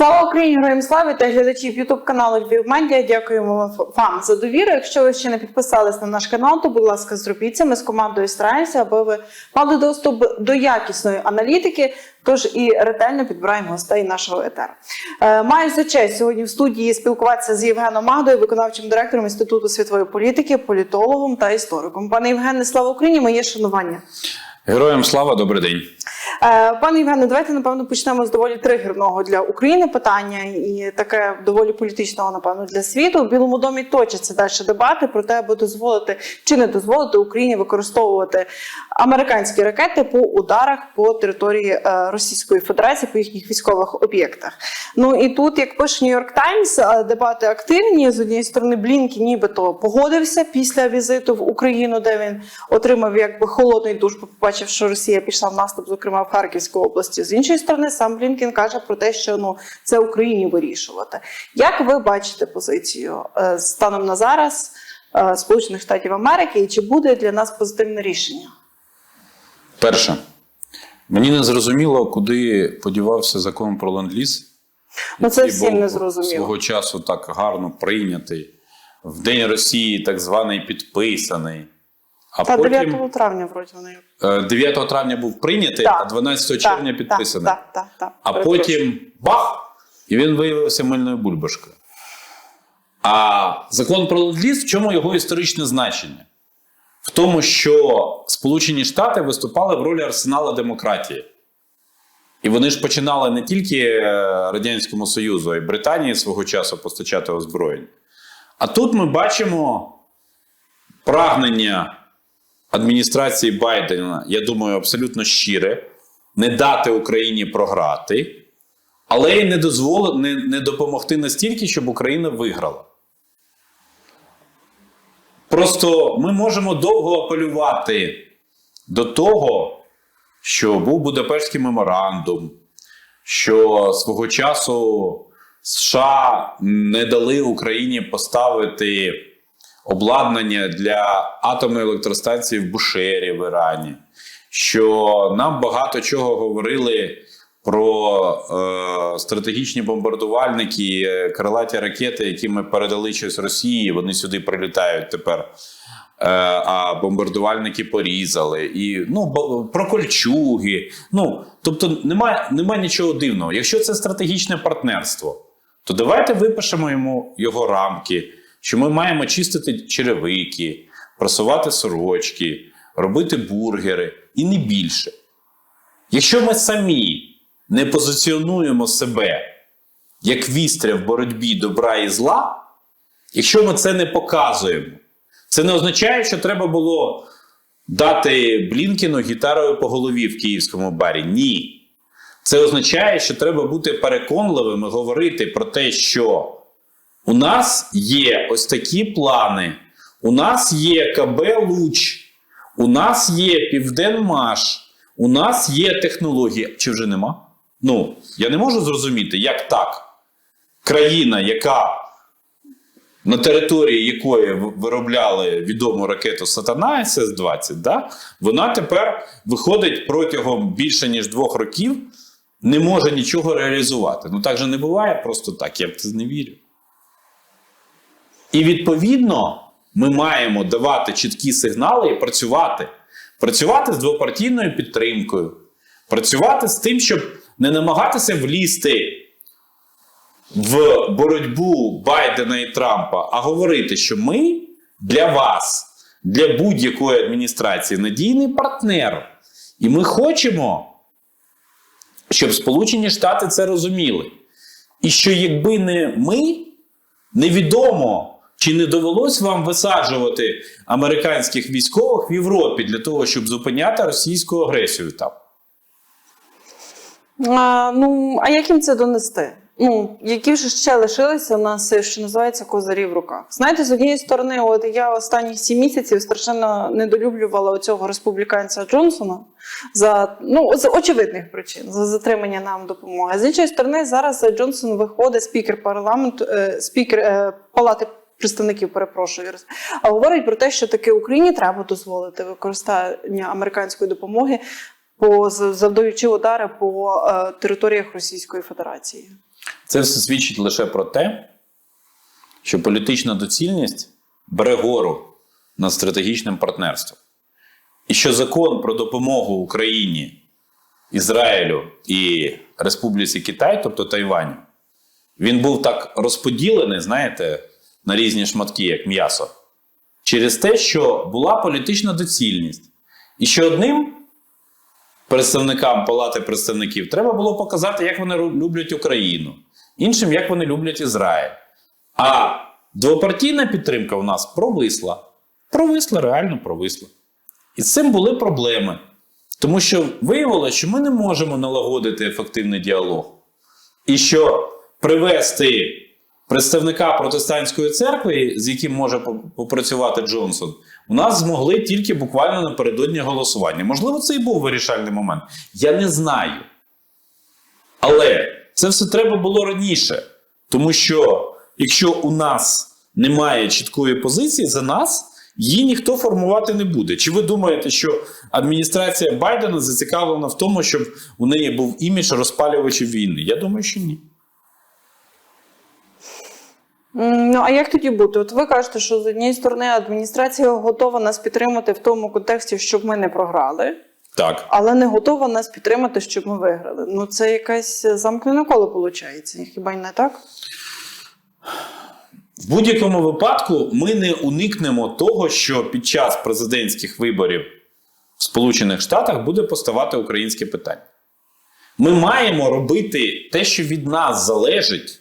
Слава Україні, героям слави та глядачів Ютуб каналу Львів Медіа. Дякуємо вам за довіру. Якщо ви ще не підписались на наш канал, то будь ласка, зробіть це. Ми з командою стараємося, аби ви мали доступ до якісної аналітики. Тож і ретельно підбираємо гостей нашого етеру. Е, Маю за честь сьогодні в студії спілкуватися з Євгеном Магдою, виконавчим директором Інституту світової політики, політологом та істориком. Пане Євгене, слава Україні! Моє шанування. Героям слава, добрий день. Е, Пане Євгене, давайте напевно почнемо з доволі тригерного для України питання і таке доволі політичного, напевно, для світу. В Білому домі точаться далі дебати про те, аби дозволити чи не дозволити Україні використовувати американські ракети по ударах по території е, Російської Федерації по їхніх військових об'єктах. Ну і тут, як пише Нью-Йорк Таймс, е, дебати активні. З однієї сторони, Блінкі нібито погодився після візиту в Україну, де він отримав якби холодний душ, побачив, що Росія пішла в наступ, зокрема в Харківську області. З іншої сторони, сам Блінкін каже про те, що ну це Україні вирішувати. Як ви бачите позицію е, станом на зараз е, Сполучених Штатів Америки, і чи буде для нас позитивне рішення? Перше, мені не зрозуміло, куди подівався закон про ленд-ліз. Ну, це всім не зрозуміло. Свого часу так гарно прийнятий. В День Росії так званий підписаний. А Та потім 9 травня вроді вони. е, 9 травня був прийнятий, Так. а 12 червня підписаний. Так, так, так. А потім бах! І він виявився мильною бульбашкою. А закон про ленд-ліз, в чому його історичне значення? В тому, що Сполучені Штати виступали в ролі арсенала демократії. І вони ж починали не тільки е, Радянському Союзу, а й Британії свого часу постачати озброєння. А тут ми бачимо прагнення адміністрації Байдена, я думаю, абсолютно щире, не дати Україні програти, але й не, дозволи, не, не допомогти настільки, щоб Україна виграла. Просто ми можемо довго апелювати до того, що був Будапештський меморандум, що свого часу США не дали Україні поставити обладнання для атомної електростанції в Бушері в Ірані, що нам багато чого говорили про е, стратегічні бомбардувальники, е, крилаті ракети, які ми передали щось Росії, вони сюди прилітають тепер. Е, а бомбардувальники порізали, і ну про кольчуги. Ну тобто, немає, немає нічого дивного. Якщо це стратегічне партнерство, то давайте випишемо йому його рамки, що ми маємо чистити черевики, просувати сорочки, робити бургери і не більше. Якщо ми самі не позиціонуємо себе як вістря в боротьбі добра і зла, якщо ми це не показуємо, це не означає, що треба було дати Блінкіну гітарою по голові в київському барі. Ні. Це означає, що треба бути переконливим і говорити про те, що у нас є ось такі плани, у нас є КБ Луч, у нас є Південмаш, у нас є технології. Чи вже нема? Ну, я не можу зрозуміти, як так. Країна, яка на території якої виробляли відому ракету Сатана СС-20, да, вона тепер виходить протягом більше ніж двох років, не може нічого реалізувати. Ну так же не буває просто так, я в це не вірю. І відповідно ми маємо давати чіткі сигнали і працювати. Працювати з двопартійною підтримкою, працювати з тим, щоб не намагатися влізти в боротьбу Байдена і Трампа, а говорити, що ми для вас, для будь-якої адміністрації надійний партнер. І ми хочемо, щоб Сполучені Штати це розуміли. І що якби не ми, невідомо, чи не довелось вам висаджувати американських військових в Європі для того, щоб зупиняти російську агресію там. А, ну, а як їм це донести? Ну, які ж ще лишилися у нас, що називається козарі в руках? Знаєте, з однієї сторони, от я останні сім місяців страшенно недолюблювала цього республіканця Джонсона за ну з очевидних причин за затримання нам допомоги. З іншої сторони, зараз Джонсон виходить, спікер парламенту, е, спікер е, палати. Представників перепрошую, а говорить про те, що таки Україні треба дозволити використання американської допомоги по завдаючи удари по е, територіях Російської Федерації. Це все свідчить лише про те, що політична доцільність бере гору над стратегічним партнерством. І що закон про допомогу Україні, Ізраїлю і Республіці Китай, тобто Тайваню, він був так розподілений, знаєте, на різні шматки, як м'ясо, через те, що була політична доцільність. І що одним представникам Палати представників треба було показати, як вони люблять Україну, іншим, як вони люблять Ізраїль. А двопартійна підтримка у нас провисла. Провисла, реально провисла. І з цим були проблеми. Тому що виявилося, що ми не можемо налагодити ефективний діалог. І що привести представника протестантської церкви, з яким може попрацювати Джонсон, у нас змогли тільки буквально напередодні голосування. Можливо, це і був вирішальний момент. Я не знаю. Але це все треба було раніше. Тому що якщо у нас немає чіткої позиції за нас, її ніхто формувати не буде. Чи ви думаєте, що адміністрація Байдена зацікавлена в тому, щоб у неї був імідж розпалювачів війни? Я думаю, що ні. Ну а як тоді бути? От ви кажете, що з однієї сторони адміністрація готова нас підтримати в тому контексті, щоб ми не програли, Так. але не готова нас підтримати, щоб ми виграли. Ну це якесь замкнене коло виходить. Хіба й не так? В будь-якому випадку ми не уникнемо того, що під час президентських виборів в Сполучених Штатах буде поставати українське питання. Ми маємо робити те, що від нас залежить.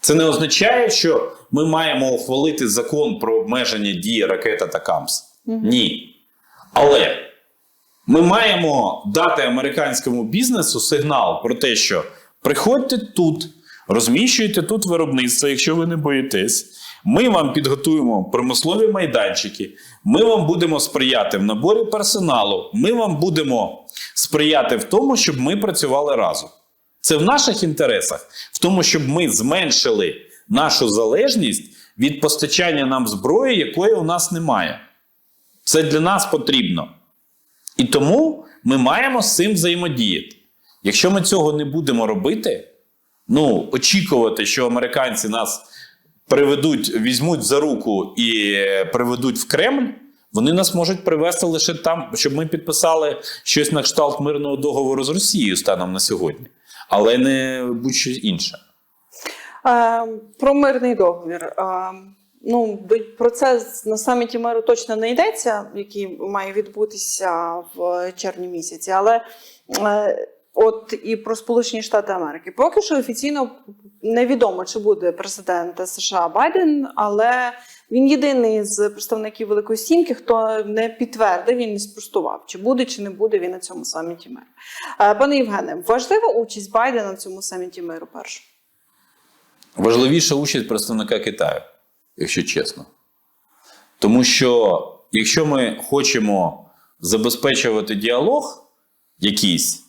Це не означає, що ми маємо ухвалити закон про обмеження дії ракета та КАМС. Ні. Але ми маємо дати американському бізнесу сигнал про те, що приходьте тут, розміщуйте тут виробництво, якщо ви не боїтесь. Ми вам підготуємо промислові майданчики, ми вам будемо сприяти в наборі персоналу, ми вам будемо сприяти в тому, щоб ми працювали разом. Це в наших інтересах, в тому, щоб ми зменшили нашу залежність від постачання нам зброї, якої у нас немає. Це для нас потрібно. І тому ми маємо з цим взаємодіяти. Якщо ми цього не будемо робити, ну, очікувати, що американці нас приведуть, візьмуть за руку і е, приведуть в Кремль, вони нас можуть привести лише там, щоб ми підписали щось на кшталт мирного договору з Росією станом на сьогодні, але не будь-що інше. Е, про мирний договір. Е, ну, про це на саміті миру точно не йдеться, який має відбутися в червні місяці. Але е, от і про Сполучені Штати Америки. Поки що офіційно невідомо, чи буде президент США Байден, але він єдиний з представників Великої Сімки, хто не підтвердив, він не спростував, чи буде, чи не буде він на цьому саміті миру. Е, Пане Євгене, важлива участь Байдена в цьому саміті миру перше? Важливіша участь представника Китаю, якщо чесно. Тому що якщо ми хочемо забезпечувати діалог якийсь,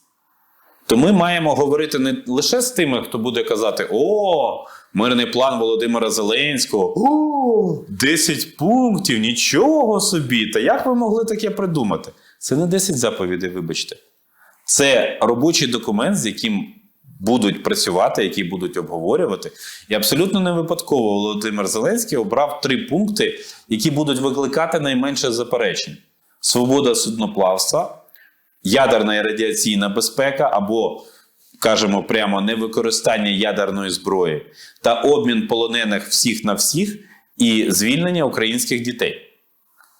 то ми маємо говорити не лише з тими, хто буде казати: О, мирний план Володимира Зеленського, о, 10 пунктів, нічого собі. Та як ви могли таке придумати? Це не 10 заповідей, вибачте. Це робочий документ, з яким будуть працювати, які будуть обговорювати. І абсолютно не випадково Володимир Зеленський обрав три пункти, які будуть викликати найменше заперечень: свобода судноплавства, ядерна і радіаційна безпека або, кажемо прямо, невикористання ядерної зброї та обмін полонених всіх на всіх і звільнення українських дітей.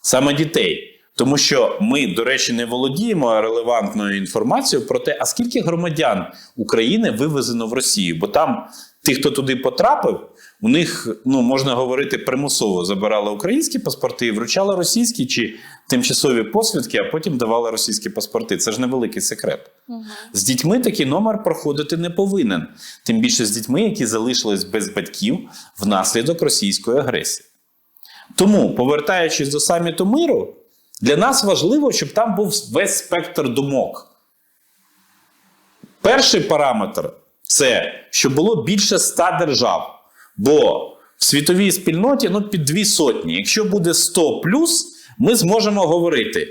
Саме дітей. Тому що ми, до речі, не володіємо релевантною інформацією про те, а скільки громадян України вивезено в Росію. Бо там ті, хто туди потрапив, у них ну можна говорити примусово забирали українські паспорти і вручали російські чи тимчасові посвідки, а потім давали російські паспорти. Це ж невеликий секрет. З дітьми такий номер проходити не повинен, тим більше з дітьми, які залишились без батьків внаслідок російської агресії. Тому, повертаючись до саміту миру, для нас важливо, щоб там був весь спектр думок. Перший параметр це щоб було більше ста держав. Бо в світовій спільноті ну, під дві сотні. Якщо буде 100 плюс, ми зможемо говорити.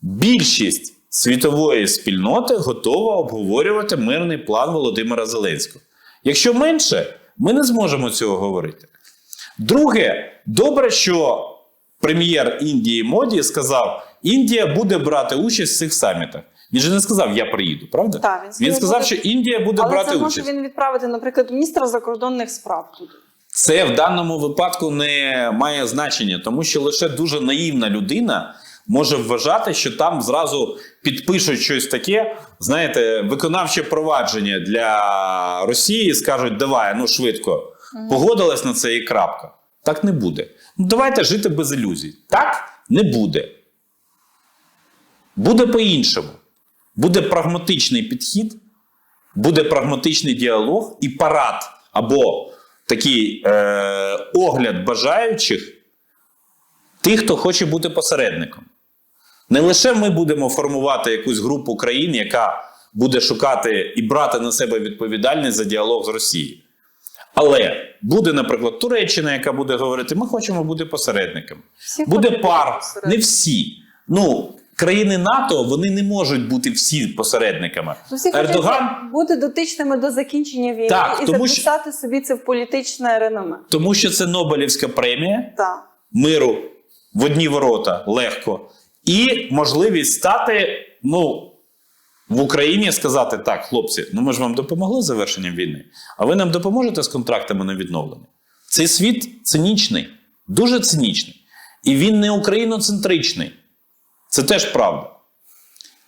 Більшість світової спільноти готова обговорювати мирний план Володимира Зеленського. Якщо менше, ми не зможемо цього говорити. Друге, добре, що прем'єр Індії Моді сказав, Індія буде брати участь в цих самітах. Він же не сказав, я приїду, правда? Так, він сказав, він сказав, буде- що Індія буде Але брати це участь. може він відправити, наприклад, міністра закордонних справ туди. Це в даному випадку не має значення, тому що лише дуже наївна людина може вважати, що там зразу підпишуть щось таке, знаєте, виконавче провадження для Росії, і скажуть, давай, ну швидко, погодилась на це і крапка. Так не буде. Ну давайте жити без ілюзій. Так не буде. Буде по-іншому. Буде прагматичний підхід, буде прагматичний діалог і парад або такий е, огляд бажаючих тих, хто хоче бути посередником. Не лише ми будемо формувати якусь групу країн, яка буде шукати і брати на себе відповідальність за діалог з Росією. Але буде, наприклад, Туреччина, яка буде говорити: ми хочемо бути посередниками. Всі Буде пар, не всі. Ну, країни НАТО вони не можуть бути всі посередниками. Ну, всі Ердоган бути дотичними до закінчення війни Так, і тому що- собі це в політичне реноме. Тому що це Нобелівська премія Так. миру в одні ворота легко, і можливість стати, ну, в Україні сказати: так, хлопці, ну ми ж вам допомогли з завершенням війни, а ви нам допоможете з контрактами на відновлення. Цей світ цинічний, дуже цинічний. І він не україноцентричний. Це теж правда.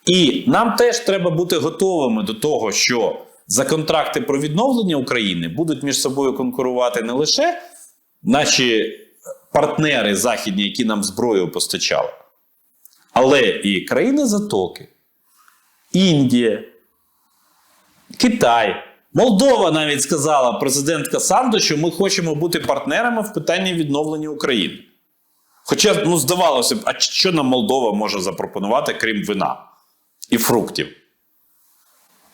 І нам теж треба бути готовими до того, що за контракти про відновлення України будуть між собою конкурувати не лише наші партнери західні, які нам зброю постачали, але і країни Затоки, Індія, Китай. Молдова навіть сказала президентка Санду, що ми хочемо бути партнерами в питанні відновлення України. Хоча, ну, здавалося б, а що нам Молдова може запропонувати, крім вина і фруктів?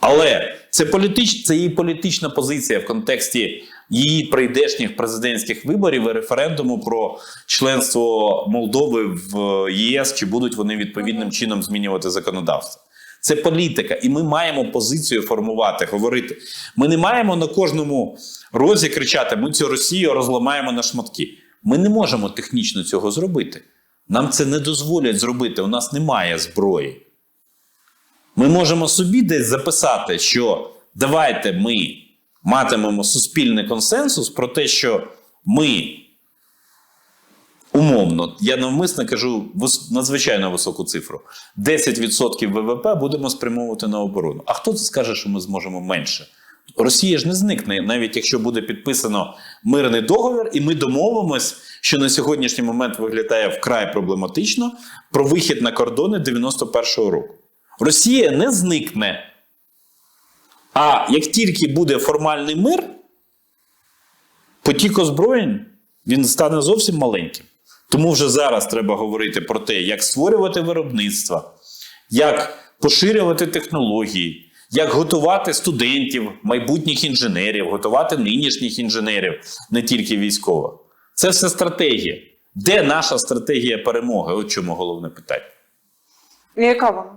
Але це, політич, це її політична позиція в контексті її прийдешніх президентських виборів і референдуму про членство Молдови в ЄС, чи будуть вони відповідним чином змінювати законодавство. Це політика, і ми маємо позицію формувати, говорити. Ми не маємо на кожному розі кричати: ми цю Росію розламаємо на шматки. Ми не можемо технічно цього зробити. Нам це не дозволять зробити. У нас немає зброї. Ми можемо собі десь записати, що давайте ми матимемо суспільний консенсус про те, що ми умовно, я навмисно кажу надзвичайно високу цифру: 10% ВВП будемо спрямовувати на оборону. А хто це скаже, що ми зможемо менше? Росія ж не зникне, навіть якщо буде підписано мирний договір, і ми домовимось, що на сьогоднішній момент виглядає вкрай проблематично про вихід на кордони 91-го року. Росія не зникне. А як тільки буде формальний мир, потік озброєнь він стане зовсім маленьким. Тому вже зараз треба говорити про те, як створювати виробництва, як поширювати технології, як готувати студентів, майбутніх інженерів, готувати нинішніх інженерів, не тільки військових. Це все стратегія. Де наша стратегія перемоги? От чому головне питання. І яка вона?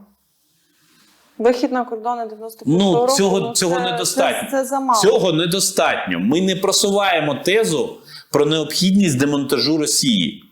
Вихід на кордони 91 Ну, року. цього, ну, цього це, недостатньо. Це, це замало. Цього недостатньо. Ми не просуваємо тезу про необхідність демонтажу Росії.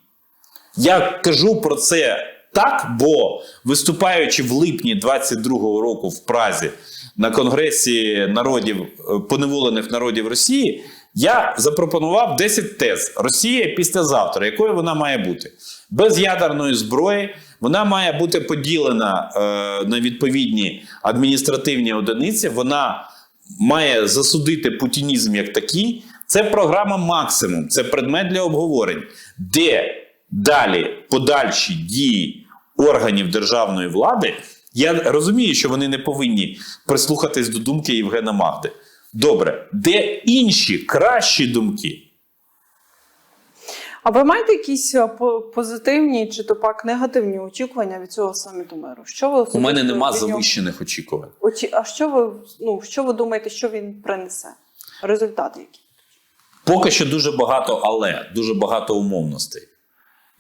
Я кажу про це так, бо виступаючи в липні 22-го року в Празі на Конгресі народів е, поневолених народів Росії, я запропонував 10 тез. Росія післязавтра, якою вона має бути? Без ядерної зброї, вона має бути поділена е, на відповідні адміністративні одиниці. Вона має засудити путінізм як такий. Це програма максимум, це предмет для обговорень, де далі подальші дії органів державної влади. Я розумію, що вони не повинні прислухатись до думки Євгена Магди. Добре, де інші кращі думки? А ви маєте якісь е, позитивні чи то пак негативні очікування від цього саміту миру? Що ви У мене нема завищених очікувань. очі- А що ви ну що ви думаєте, що він принесе? Результати які? Поки що дуже багато, але дуже багато умовностей.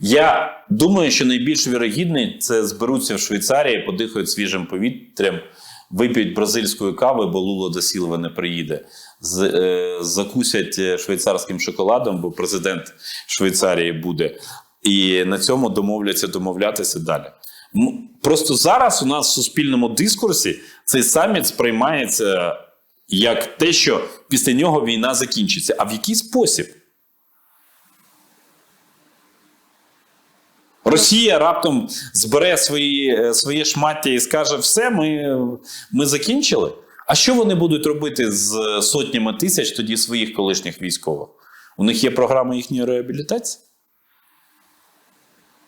Я думаю, що найбільш вірогідний це зберуться в Швейцарії, подихають свіжим повітрям, вип'ють бразильської кави, бо Луло до Сілва не приїде. З, е, закусять е, швейцарським шоколадом, бо президент Швейцарії буде. І на цьому домовляться домовлятися далі. Просто зараз у нас в суспільному дискурсі цей саміт сприймається як те, що після нього війна закінчиться. А в який спосіб? Росія раптом збере свої, е, своє шмаття і скаже: все, ми, ми закінчили. А що вони будуть робити з сотнями тисяч тоді своїх колишніх військових? У них є програма їхньої реабілітації?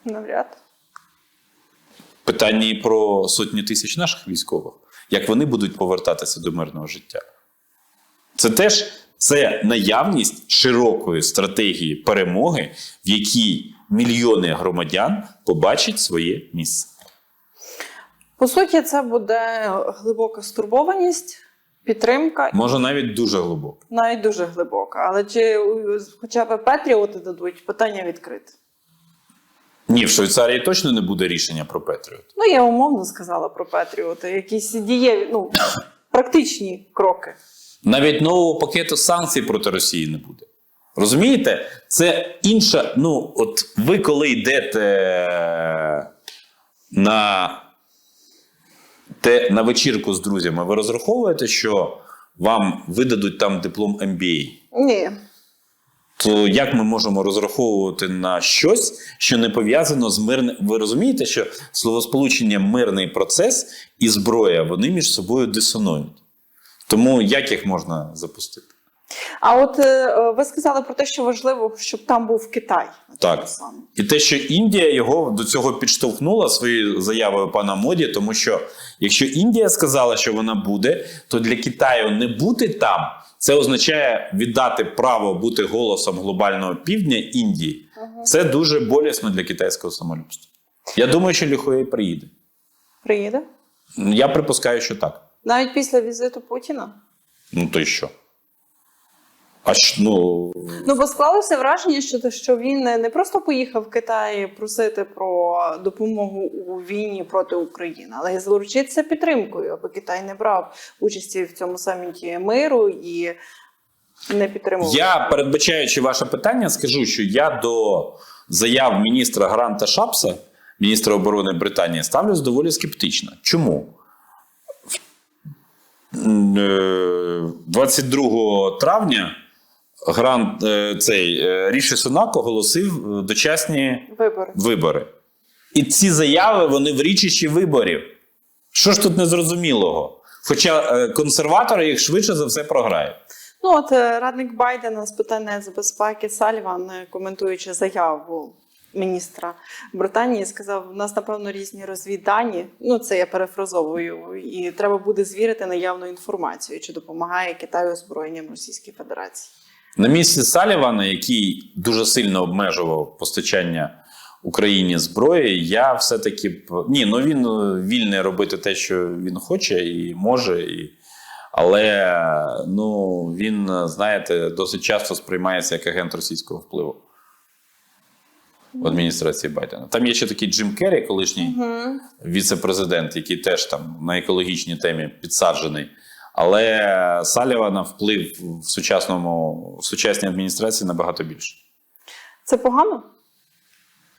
Навряд. Питання і про сотні тисяч наших військових, як вони будуть повертатися до мирного життя. Це теж це наявність широкої стратегії перемоги, в якій мільйони громадян побачать своє місце. По суті, це буде глибока стурбованість, підтримка, Може навіть дуже глибоко. навіть дуже глибока. Але чи е, хоча б Петріоти дадуть, питання відкрите. Ні, в Швейцарії точно не буде рішення про Петріот. Ну, я умовно сказала про Петріоти. Якісь дієві, ну, практичні кроки. Навіть нового пакету санкцій проти Росії не буде. Розумієте? Це інша. Ну, от ви коли йдете на, те, на вечірку з друзями, ви розраховуєте, що вам видадуть там диплом MBA? Ні. То як ми можемо розраховувати на щось, що не пов'язано з мирним. Ви розумієте, що словосполучення мирний процес і зброя вони між собою дисонують. Тому як їх можна запустити? А от е, ви сказали про те, що важливо, щоб там був Китай. Так. І те, що Індія його до цього підштовхнула своєю заявою пана Моді, тому що якщо Індія сказала, що вона буде, то для Китаю не бути там це означає віддати право бути голосом глобального півдня Індії. Це дуже болісно для китайського самолюбства. Я думаю, що Ліхуей приїде. Приїде? Я припускаю, що так. Навіть після візиту Путіна. Ну то й що? А ну, Ну, бо склалося враження, що, що він не, просто поїхав в Китай просити про допомогу у війні проти України, але й заручитися підтримкою, аби Китай не брав участі в цьому саміті миру і не підтримував. Я, передбачаючи ваше питання, скажу, що я до заяв міністра Гранта Шапса, міністра оборони Британії, ставлюсь доволі скептично. Чому? Е, 22 травня Грант е, цей е, Ріші Сунак оголосив е, дочасні Вибори. вибори. І ці заяви вони в річищі виборів. Що ж тут незрозумілого? Хоча консерватори їх швидше за все програють. Ну, от радник Байдена з питань нацбезпеки Саліван, е, коментуючи заяву міністра Британії, сказав: у нас напевно різні розвіддані. Ну, це я перефразовую, і треба буде звірити наявну інформацію, чи допомагає Китаю озброєнням Російської Федерації. На місці Салівана, який дуже сильно обмежував постачання Україні зброї, я все-таки б. Ні, ну він е, вільний робити те, що він хоче і може. І... Але ну, він, е, знаєте, досить часто сприймається як агент російського впливу в адміністрації Байдена. Там є ще такий Джим Керрі, колишній Угу. віце-президент, який теж там на екологічній темі підсаджений. Але Салівана вплив в сучасному в сучасній адміністрації набагато більше. Це погано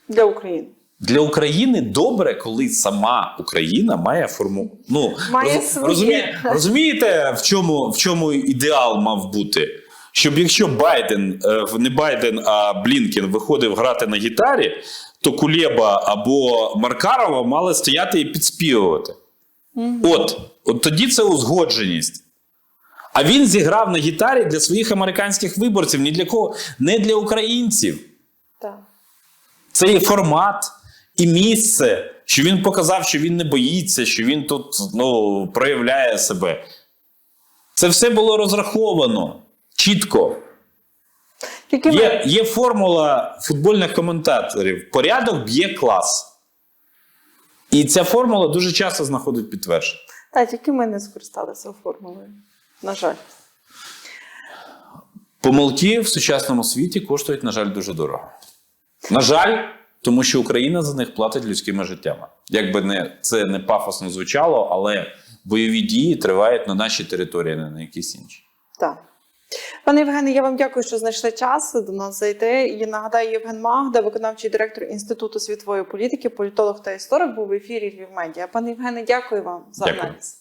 для України. Для України добре, коли сама Україна має форму. Ну Має своє. розуміє, розумієте, в чому, в чому ідеал мав бути? Щоб якщо Байден, е, не Байден, а Блінкен виходив грати на гітарі, то Кулєба або Маркарова мали стояти і підспівувати. От, от тоді це узгодженість. А він зіграв на гітарі для своїх американських виборців, ні для кого, не для українців. Так. Це і формат, і місце, що він показав, що він не боїться, що він тут ну, проявляє себе. Це все було розраховано чітко. Є, є формула футбольних коментаторів: порядок б'є клас. І ця формула дуже часто знаходить підтвердження. Та, тільки ми не скористалися формулою. На жаль. Помилки в сучасному світі коштують, на жаль, дуже дорого. На жаль, тому що Україна за них платить людськими життями. Якби не це не пафосно звучало, але бойові дії тривають на нашій території, не на якійсь іншій. Так. Пане Євгене, я вам дякую, що знайшли час до нас зайти. І нагадаю, Євген Магда, виконавчий директор Інституту світової політики, політолог та історик, був в ефірі Львів Медіа. Пане Євгене, дякую вам за аналіз.